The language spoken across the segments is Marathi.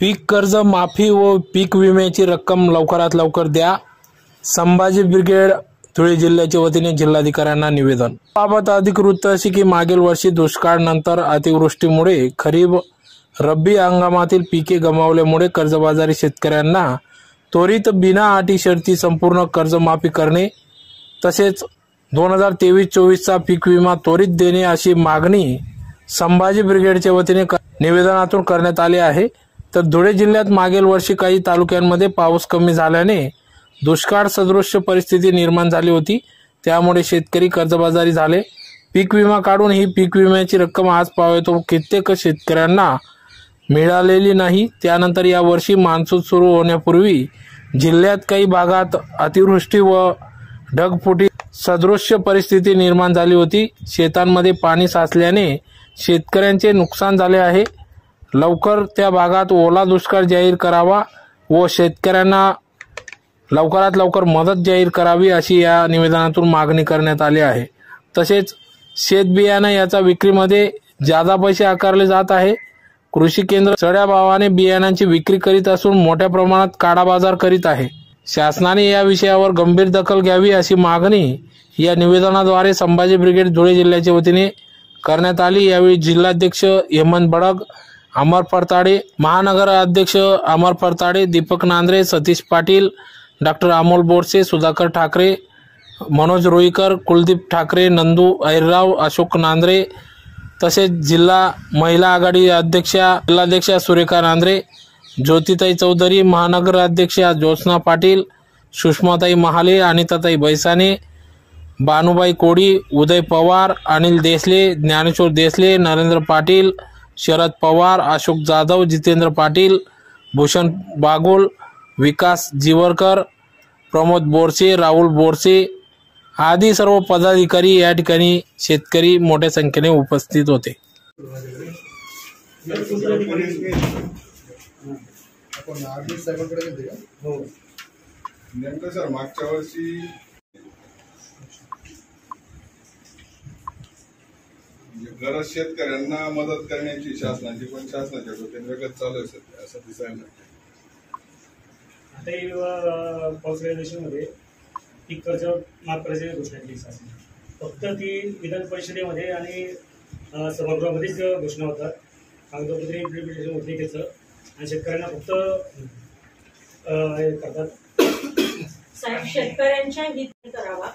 पीक कर्ज माफी व पीक विम्याची रक्कम लवकरात लवकर द्या. संभाजी ब्रिगेड धुळे जिल्ह्याच्या वतीने जिल्हाधिकाऱ्यांना निवेदन. बाबत अधिक वृत्त अशी की मागील वर्षी दुष्काळ नंतर अतिवृष्टीमुळे खरीप रब्बी हंगामातील पिके गमावल्यामुळे कर्जबाजारी शेतकऱ्यांना त्वरित बिना अटी शर्ती संपूर्ण कर्जमाफी करणे तसेच दोन हजार तेवीस चोवीसचा पीक विमा त्वरित देणे अशी मागणी संभाजी ब्रिगेडच्या वतीने क- निवेदनातून करण्यात आली आहे. तर धुळे जिल्ह्यात मागील वर्षी काही तालुक्यांमध्ये पाऊस कमी झाल्याने दुष्काळ सदृश्य परिस्थिती निर्माण झाली होती. त्यामुळे शेतकरी कर्जबाजारी झाले. पीक विमा काढून ही पीक विम्याची रक्कम आज पावेतो कित्येक शेतकऱ्यांना मिळालेली नाही. त्यानंतर या वर्षी मान्सून सुरू होण्यापूर्वी जिल्ह्यात काही भागात अतिवृष्टी व ढगफुटी सदृश्य परिस्थिती निर्माण झाली होती. शेतांमध्ये पाणी साचल्याने शेतकऱ्यांचे नुकसान झाले आहे. लवकर त्या भागात ओला दुष्काळ जाहीर करावा व शेतकऱ्यांना लवकरात लवकर मदत जाहीर करावी अशी या निवेदनातून मागणी करण्यात आली आहे. तसेच शेत बियाणं याचा विक्रीमध्ये जादा पैसे आकारले जात आहे. कृषी केंद्र चढ्या भावाने बियाणांची विक्री करीत असून मोठ्या प्रमाणात काळाबाजार करीत आहे. शासनाने या विषयावर गंभीर दखल घ्यावी अशी मागणी या निवेदनाद्वारे संभाजी ब्रिगेड धुळे जिल्ह्याच्या वतीने करण्यात आली. यावेळी जिल्हाध्यक्ष हेमंत बडग अमर परताडे महानगर अध्यक्ष अमर परताडे दीपक नांद्रे सतीश पाटील डॉक्टर अमोल बोरसे सुधाकर ठाकरे मनोज रोईकर कुलदीप ठाकरे नंदू ऐरराव अशोक नांद्रे तसेच जिल्हा महिला आघाडी अध्यक्षा जिल्हाध्यक्षा सुरेखा नांद्रे ज्योतिताई चौधरी महानगर अध्यक्षा ज्योत्स्ना पाटील सुषमाताई महाले अनिताताई बैसाने बानुबाई कोडी उदय पवार अनिल देसले ज्ञानेश्वर देसले नरेंद्र पाटील शरद पवार अशोक जाधव जितेंद्र पाटील भूषण बागुल विकास जीवरकर प्रमोद बोरसे राहुल बोरसे आदी सर्व पदाधिकारी या ठिकाणी शेतकरी मोठ्या संख्येने उपस्थित होते. हो. नेमकं सर मागच्या वर्षी गरज शेतकऱ्यांना मदत करण्याची शासनाची पण शासनाच्या डोक्यात वेगळंच चालू आहे सध्या असं दिसायला. आता ही, पावसाळ्या दिवशीमध्ये पीक कर्ज माफ करायची घोषणा केली शासनाने. फक्त ती विधान परिषदेमध्ये आणि सभागृहामध्येच घोषणा होतात. कागदपत्रे इम्प्लिमेंटेशन होत त्याचं. आणि शेतकऱ्यांना फक्त अं, हे करतात. साहेब शेतकऱ्यांच्या हित करावा.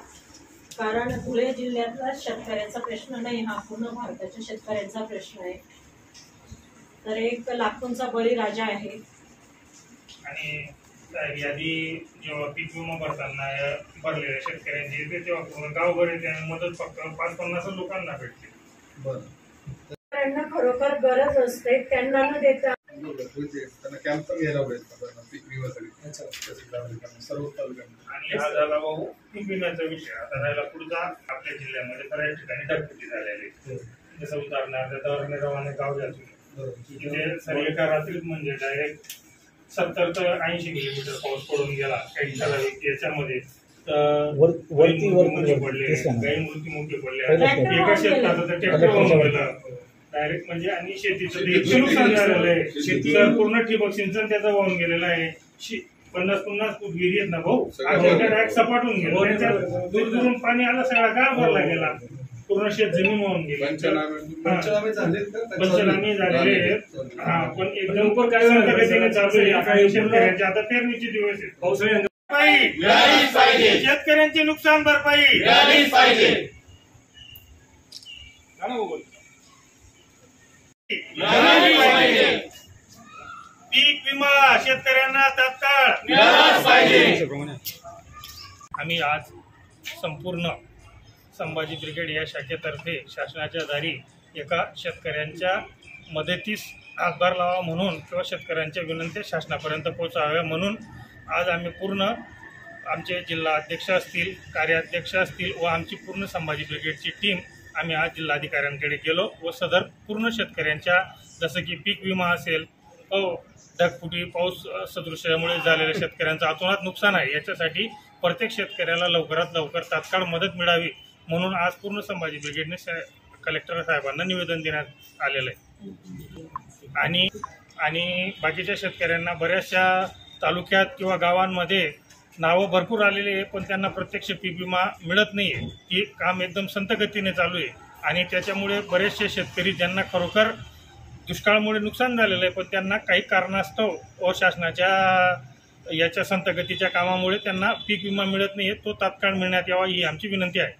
कारण धुळे जिल्ह्यातला शेतकऱ्यांचा प्रश्न नाही हा पूर्ण भारताच्या शेतकऱ्यांचा प्रश्न आहे. तर एक लाखोंचा बळीराजा आहे. आणि यादी जेव्हा पीक विमा भरताना भरलेल्या शेतकऱ्यांची ते तेव्हा पूर्ण गावभर येते आणि मदत फक्त पाच पन्नास लोकांना भेटते. बरं. शेतकऱ्यांना खरोखर गरज असते त्यांना न देता त्यांना कॅम्प पण घ्यायला पाहिजे सर्व तालुक्यांना आणि हा झाला भाऊ पीक विम्याचा विषय. आता राहिला पुढचा. आपल्या जिल्ह्यामध्ये बऱ्याच ठिकाणी झालेली आहे. जसं उदाहरणार्थ दरनेरवाने गाव जातो तिथे म्हणजे डायरेक्ट सत्तर ते ऐंशी मिलीमीटर पाऊस पडून गेला. काही ठराविक याच्यामध्ये. वरती- मोठे. पडले. काही मूर्ती मोठे पडले. एका ट्रॅक्टर गेलं डायरेक्ट म्हणजे आणि शेतीचं नुकसान झालेलं आहे. शेतीचं पूर्ण ठिबक सिंचन त्याचं वाहून गेलेलं आहे. पन्नास पन्नास फूट विहिरी आहेत ना भाऊ डायरेक्ट सपाटून गेलं. त्याच्यात दूर दुरून पाणी आलं सगळा गाळ भरला गेला. पूर्ण शेत जमीन वाहून गेली. पंचनामे पंचनामे झाले का पंचनामे झालेले आहेत हा पण एकदम संकटतेने चालू आहे. शेतकऱ्यांचे आता पेरणीचे दिवस आहेत. पावसाळ्या भरपाई शेतकऱ्यांची नुकसान भरपाई. पीक विमा शेतकऱ्यांना तात्काळ. आम्ही आज संपूर्ण संभाजी ब्रिगेड या शाखेतर्फे शासनाच्या दारी एका शेतकऱ्यांच्या मदतीस हातभार लावा म्हणून किंवा शेतकऱ्यांच्या विनंत्या शासनापर्यंत पोहोचाव्या म्हणून आज आम्ही पूर्ण आमचे जिल्हा अध्यक्ष असतील कार्याध्यक्ष असतील व आमची पूर्ण संभाजी ब्रिगेडची टीम आम्ही आज जिल्हाधिकाऱ्यांकडे गेलो व सदर पूर्ण शेतकऱ्यांच्या जसं की पीक विमा असेल हो, ढगफुटी पाऊस सदृश्यामुळे झालेल्या शेतकऱ्यांचं अतोनात नुकसान आहे. याच्यासाठी प्रत्येक शेतकऱ्याला लवकरात लवकर तात्काळ मदत मिळावी म्हणून आज पूर्ण संभाजी ब्रिगेडने कलेक्टर साहेबांना निवेदन देण्यात आलेलं आहे. आणि आणि बाकीच्या शेतकऱ्यांना बऱ्याचशा तालुक्यात किंवा गावांमध्ये नावं भरपूर आलेली आहे पण त्यांना प्रत्यक्ष पीक विमा मिळत नाही आहे की काम एकदम संतगतीने चालू आहे. आणि त्याच्यामुळे बरेचसे शेतकरी ज्यांना खरोखर दुष्काळामुळे नुकसान झालेलं आहे पण त्यांना काही कारणास्तव व शासनाच्या याच्या संतगतीच्या कामामुळे त्यांना पीक विमा मिळत नाही तो तात्काळ मिळण्यात यावा ही आमची विनंती आहे.